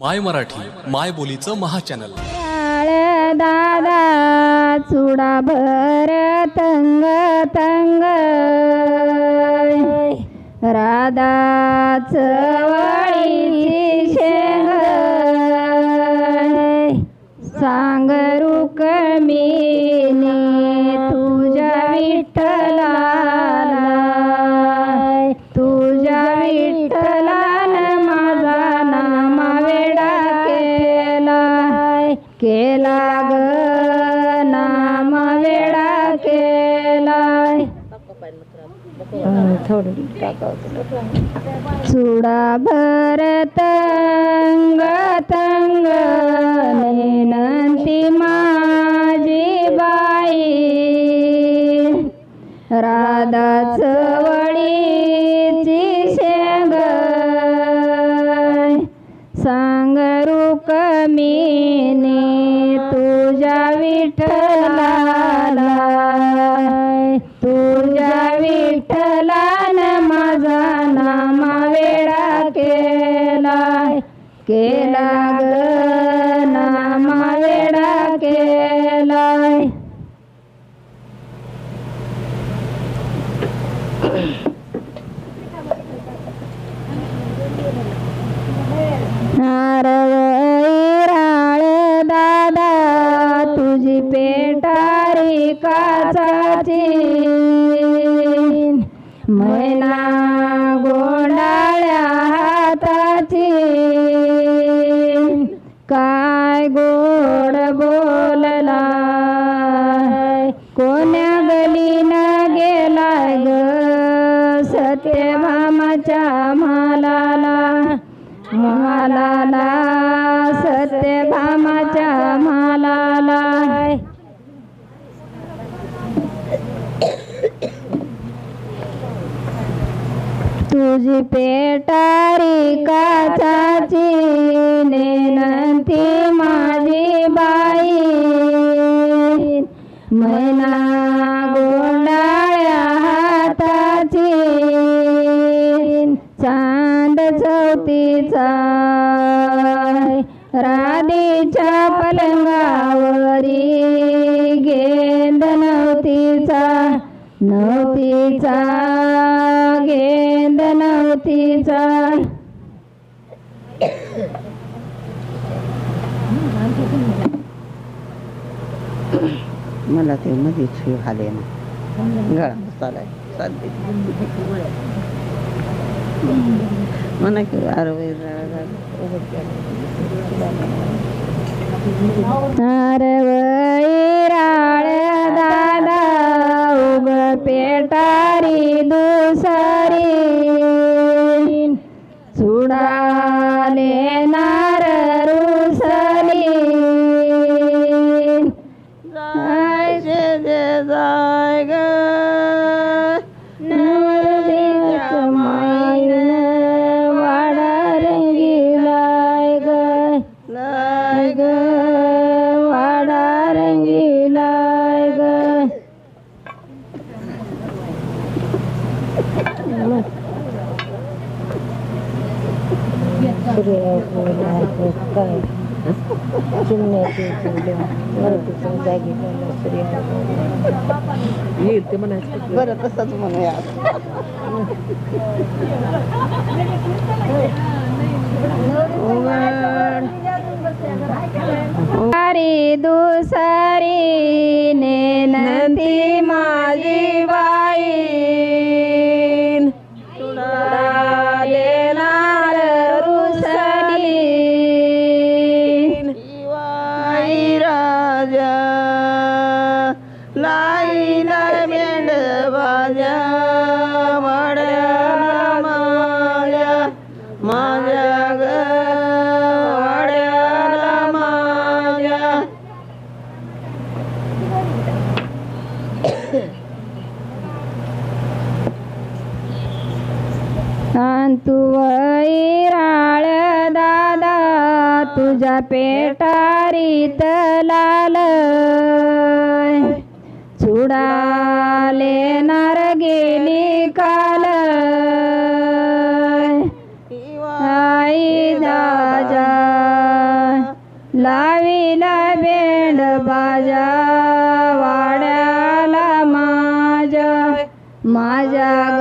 माय मराठी माय बोलीचं महाचॅनल काळ दादा चुडा भर तंग तंग. राधा चवळीची शेंग. सांग रुक्मिणी तुझ्या विठ्ठल चुडा भरत अंग तंग नेनंती माझी बाई राधा चवळीची शेंग सांग रुक्मिणी तुझ्या विठ्ठलाला तुझ्या विठला वेडा केलाय. केला ग नामा वेडा केलाय. नारळ दादा तुझी पेटारी काचाची. मैना कोण्या गलीनं गेलाय ग? सत्यभामाच्या मालाला मालाला सत्यभामाच्या मालाला तुझी पेटारी काचाची नेनंती माझी बाई. मैना गोंडाळ्या हाताची चांद चौतीचा राधीच्या पलंगावरी गेंद नवतीचा नवतीचा गेंद नवतीचा मला ते मध्येच हे झाले ना गळा साध्य म्हणा की राळ दादा उग पेटारी दुसरी. चुडाले बरं तसंच म्हणूया सारी दुसरी नेनंती माझी बाई। अंतुवई राळ दादा तुझ्या पेटारीत लाल. चुडाले नार गेली काल. आई दाजा लाविला बेंड बाजा वाड्याला माझ्या माझ्या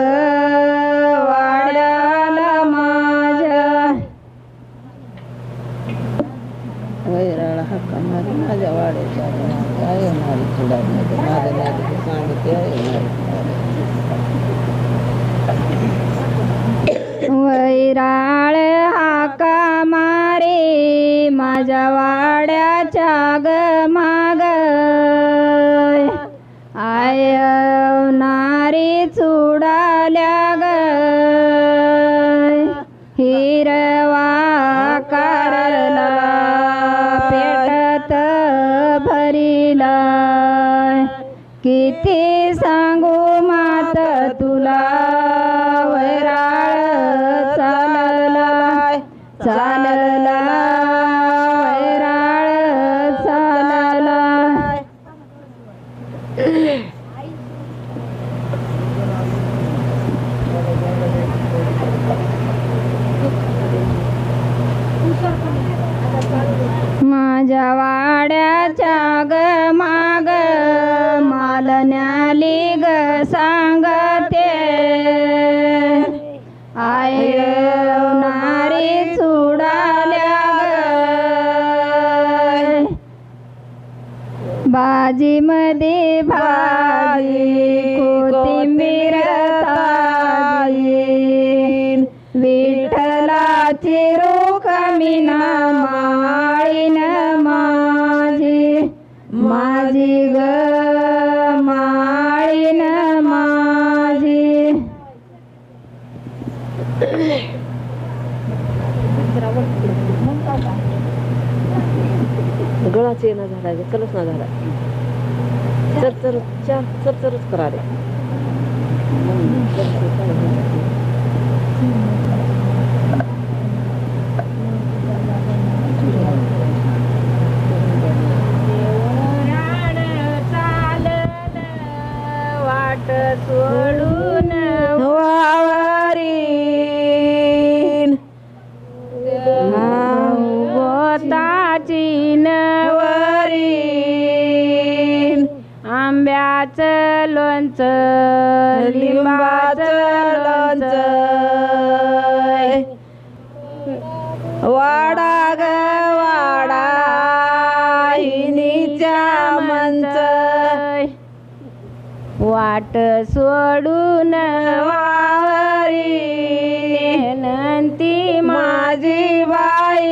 माझ्या वाड्याच्या काय येणार तुला? माझ्या नादी सांगते येणार माझ्या वाड्याच्या ग माग मालन्याली ग सांगते. आय नारी चुडाल्या बाजीमध्ये बाजी मध्ये भाजी कोथिंबीर ताजी. विठ्ठलाची रोखमीना माळीन माझी ग माळीन माझी. गळाच येणं झाला कलच ना झाला चरचर चार चरचरच करा रे. आंब्याचं लोणचं लिंबाचं लोणचं वाडा ग वाडा हिनीच्या मंच वाट सोडून वावरी नंती माझी बाई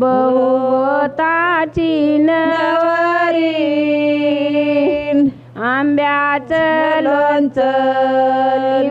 बहुताची नवरी. आंब्याचं लोणचं